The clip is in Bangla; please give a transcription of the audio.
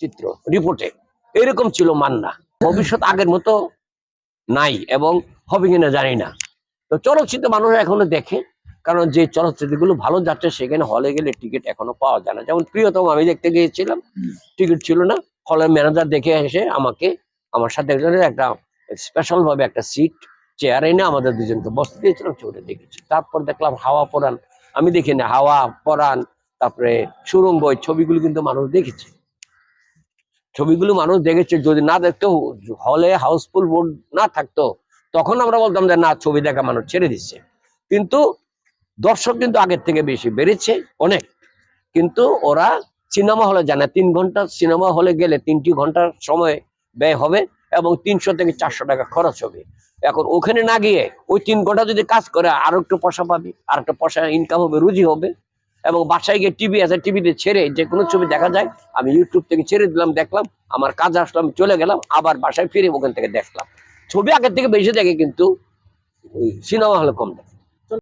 চিত্র রিপোর্টে এরকম ছিল মান্না। ভবিষ্যৎ আগের মতো নাই এবং হবে কিনা জানি না। তো চলচ্চিত্র মানুষ এখনও দেখে, কারণ যে চলচ্চিত্রগুলো ভালো যাচ্ছে, সেখানে হলে গেলে টিকিট এখনও পাওয়া যায় না। যেমন প্রিয়তম আমি দেখতে গিয়েছিলাম টিকিট ছিল না। হলের ম্যানেজার দেখে এসে আমাকে, আমার সাথে একটা স্পেশাল ভাবে একটা সিট চেয়ার এনে আমাদের দুজনকে বসতে দিয়েছিলাম ছবিটা দেখেছি। তারপর দেখলাম হাওয়া পরান আমি দেখি না, হাওয়া পরান তারপরে সুরঙ্গ ছবিগুলো কিন্তু মানুষ দেখেছে। ছবিগুলো মানুষ দেখেছে, যদি না দেখতো, হলে হাউসফুল বোর্ড না থাকতো, তখন আমরা বলতাম যে না, ছবি দেখা মানুষ ছেড়ে দিচ্ছে। কিন্তু দর্শক কিন্তু আগের থেকে বেশি বেড়েছে, অনেক। কিন্তু ওরা সিনেমা হলে জানে, তিন ঘণ্টা সিনেমা হলে গেলে তিনটি ঘণ্টার সময় ব্যয় হবে এবং তিনশো থেকে চারশো টাকা খরচ হবে। এখন ওখানে না গিয়ে ওই তিন ঘণ্টা যদি কাজ করে আরও একটু পয়সা পাবি আর একটা পয়সা ইনকাম হবে, রুজি হবে এবং বাসায় গিয়ে টিভি আছে টিভিতে ছেড়ে যে কোনো ছবি দেখা যায়, আমি ইউটিউব থেকে ছেড়ে দিলাম, দেখলাম, আমার কাজ আসলাম চলে গেলাম, আবার বাসায় ফিরে ওখান থেকে দেখলাম। ছবি আগের থেকে বেশি দেখে কিন্তু সিনেমা হলে কম দেখে।